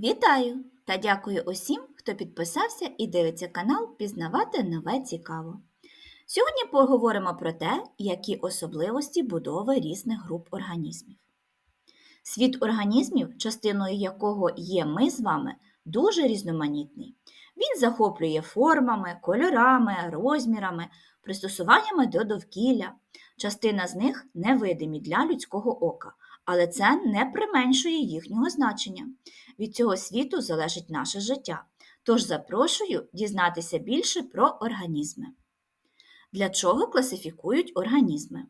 Вітаю та дякую усім, хто підписався і дивиться канал Пізнавати нове цікаво. Сьогодні поговоримо про те, які особливості будови різних груп організмів. Світ організмів, частиною якого є ми з вами, дуже різноманітний. Він захоплює формами, кольорами, розмірами, пристосуваннями до довкілля. Частина з них невидимі для людського ока, але це не применшує їхнього значення. Від цього світу залежить наше життя. Тож запрошую дізнатися більше про організми. Для чого класифікують організми?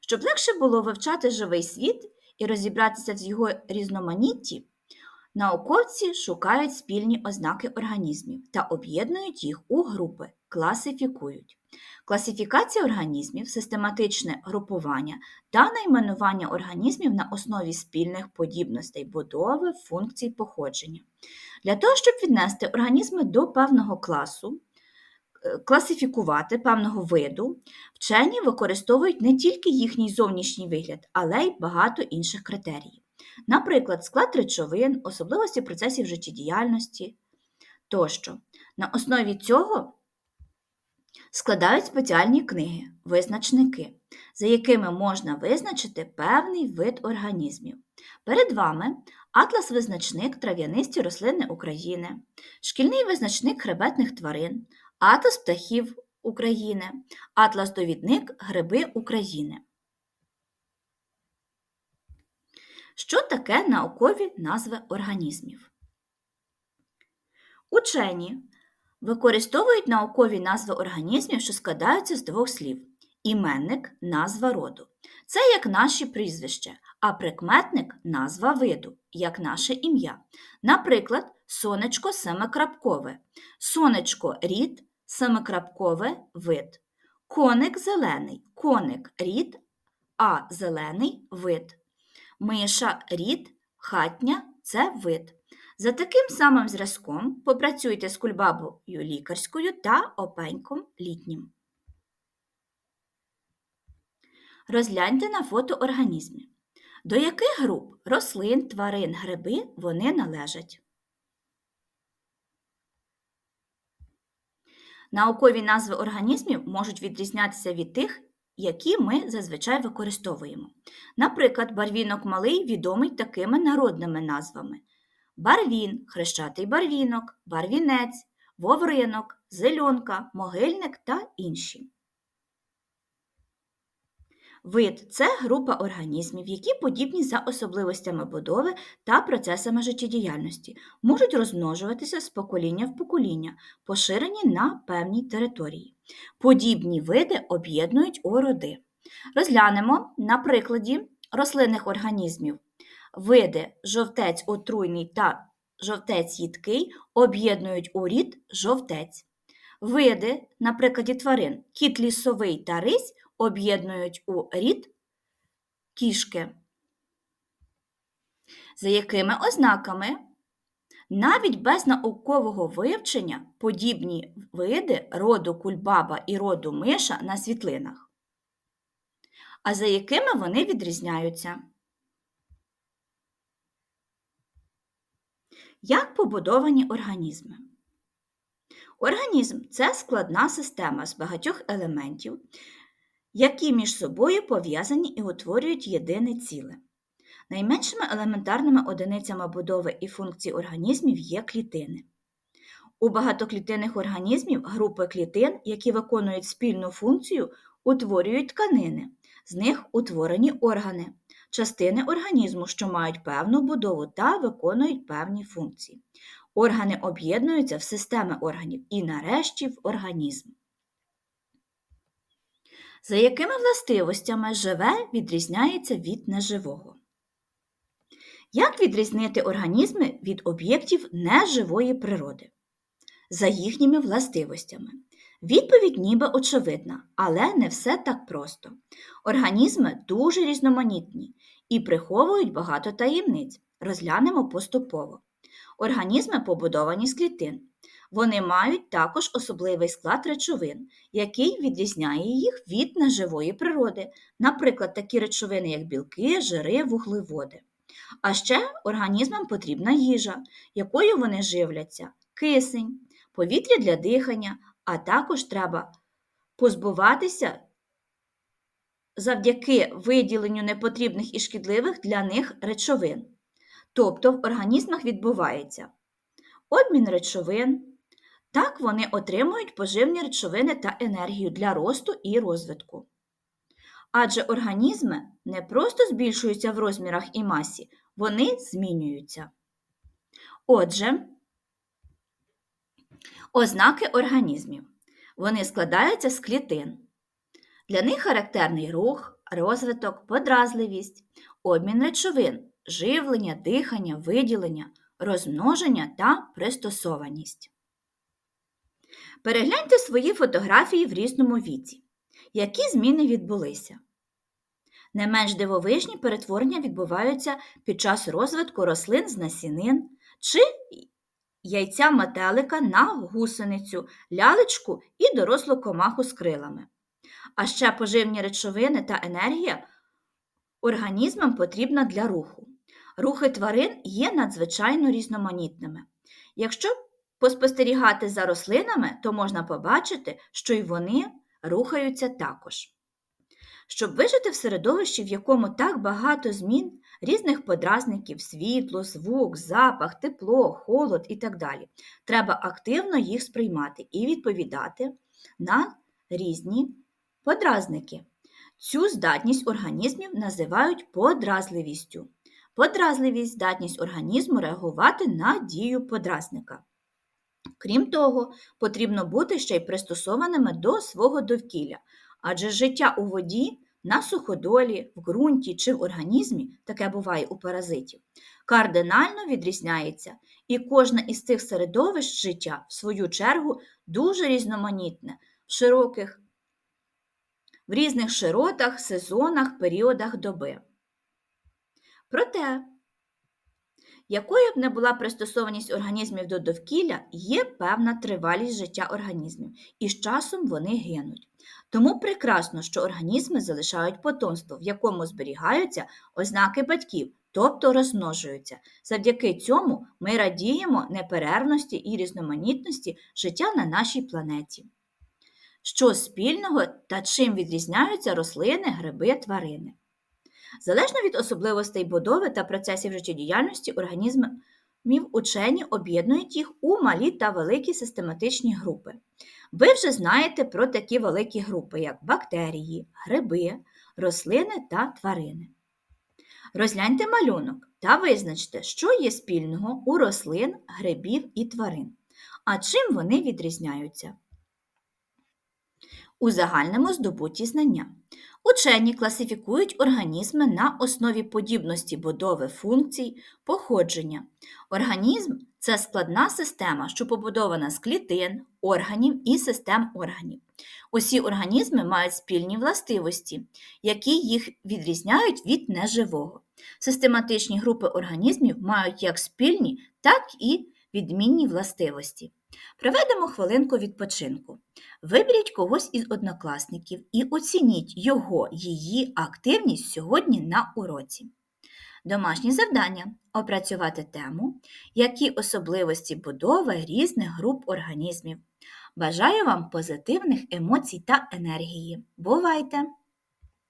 Щоб легше було вивчати живий світ і розібратися в його різноманітті, науковці шукають спільні ознаки організмів та об'єднують їх у групи, класифікують. Класифікація організмів, систематичне групування та найменування організмів на основі спільних подібностей будови, функцій походження. Для того, щоб віднести організми до певного класу, е, класифікувати певного виду, вчені використовують не тільки їхній зовнішній вигляд, але й багато інших критеріїв. Наприклад, склад речовин, особливості процесів життєдіяльності тощо. На основі цього складають спеціальні книги, визначники, за якими можна визначити певний вид організмів. Перед вами атлас-визначник трав'янисті рослини України, шкільний визначник хребетних тварин, атлас птахів України, атлас-довідник гриби України. Що таке наукові назви організмів? Учені використовують наукові назви організмів, що складаються з двох слів: іменник назва роду. Це як наші прізвище, а прикметник назва виду, як наше ім'я. Наприклад, сонечко семикрапкове, сонечко рід, семикрапкове вид. Коник зелений, коник рід, а зелений вид. Миша рід, хатня це вид. За таким самим зразком попрацюйте з кульбабою лікарською та опеньком літнім. Розгляньте на фото організмів. До яких груп рослин, тварин, гриби вони належать? Наукові назви організмів можуть відрізнятися від тих, які ми зазвичай використовуємо. Наприклад, барвінок малий відомий такими народними назвами: барвін, хрещатий барвінок, барвінець, вовринок, зельонка, могильник та інші. Вид це група організмів, які подібні за особливостями будови та процесами життєдіяльності, можуть розмножуватися з покоління в покоління, поширені на певній території. Подібні види об'єднують у роди. Розглянемо на прикладі рослинних організмів. Види жовтець отруйний та жовтець їдкий об'єднують у рід жовтець. Види, на прикладі тварин, кіт лісовий та рись об'єднують у рід кішки. За якими ознаками? Навіть без наукового вивчення подібні види роду кульбаба і роду миша на світлинах. А за якими вони відрізняються? Як побудовані організми? Організм це складна система з багатьох елементів, які між собою пов'язані і утворюють єдине ціле. Найменшими елементарними одиницями будови і функцій організмів є клітини. У багатоклітинних організмів групи клітин, які виконують спільну функцію, утворюють тканини, з них утворені органи, частини організму, що мають певну будову та виконують певні функції. Органи об'єднуються в системи органів і нарешті в організм. За якими властивостями живе відрізняється від неживого? Як відрізнити організми від об'єктів неживої природи? За їхніми властивостями. Відповідь ніби очевидна, але не все так просто. Організми дуже різноманітні і приховують багато таємниць. Розглянемо поступово. Організми побудовані з клітин. Вони мають також особливий склад речовин, який відрізняє їх від неживої природи, наприклад, такі речовини, як білки, жири, вуглеводи. А ще організмам потрібна їжа, якою вони живляться, кисень, повітря для дихання, а також треба позбуватися завдяки виділенню непотрібних і шкідливих для них речовин. Тобто в організмах відбувається обмін речовин. Так вони отримують поживні речовини та енергію для росту і розвитку. Адже організми не просто збільшуються в розмірах і масі, вони змінюються. Отже, ознаки організмів. Вони складаються з клітин. Для них характерний рух, розвиток, подразливість, обмін речовин, живлення, дихання, виділення, розмноження та пристосованість. Перегляньте свої фотографії в різному віці. Які зміни відбулися? Не менш дивовижні перетворення відбуваються під час розвитку рослин з насінин чи яйця метелика на гусеницю, лялечку і дорослу комаху з крилами. А ще поживні речовини та енергія організмам потрібна для руху. Рухи тварин є надзвичайно різноманітними. Якщо поспостерігати за рослинами, то можна побачити, що й вони рухаються також. Щоб вижити в середовищі, в якому так багато змін, різних подразників, світло, звук, запах, тепло, холод і так далі, треба активно їх сприймати і відповідати на різні подразники. Цю здатність організмів називають подразливістю. Подразливість здатність організму реагувати на дію подразника. Крім того, потрібно бути ще й пристосованими до свого довкілля, адже життя у воді на суходолі, в ґрунті чи в організмі, таке буває у паразитів, кардинально відрізняється, і кожне із цих середовищ життя, в свою чергу, дуже різноманітне, в широких, в різних широтах, сезонах, періодах доби. Проте, якою б не була пристосованість організмів до довкілля, є певна тривалість життя організмів, і з часом вони гинуть. Тому прекрасно, що організми залишають потомство, в якому зберігаються ознаки батьків, тобто розмножуються. Завдяки цьому ми радіємо неперервності і різноманітності життя на нашій планеті. Що спільного та чим відрізняються рослини, гриби, тварини? Залежно від особливостей будови та процесів життєдіяльності організмів учені об'єднують їх у малі та великі систематичні групи. Ви вже знаєте про такі великі групи, як бактерії, гриби, рослини та тварини. Розгляньте малюнок та визначте, що є спільного у рослин, грибів і тварин. А чим вони відрізняються? У загальному здобуті знання. Учені класифікують організми на основі подібності будови функцій, походження. Організм це складна система, що побудована з клітин, органів і систем органів. Усі організми мають спільні властивості, які їх відрізняють від неживого. Систематичні групи організмів мають як спільні, так і відмінні властивості. Проведемо хвилинку відпочинку. Виберіть когось із однокласників і оцініть його, її активність сьогодні на уроці. Домашнє завдання опрацювати тему, які особливості будови різних груп організмів. Бажаю вам позитивних емоцій та енергії. Бувайте!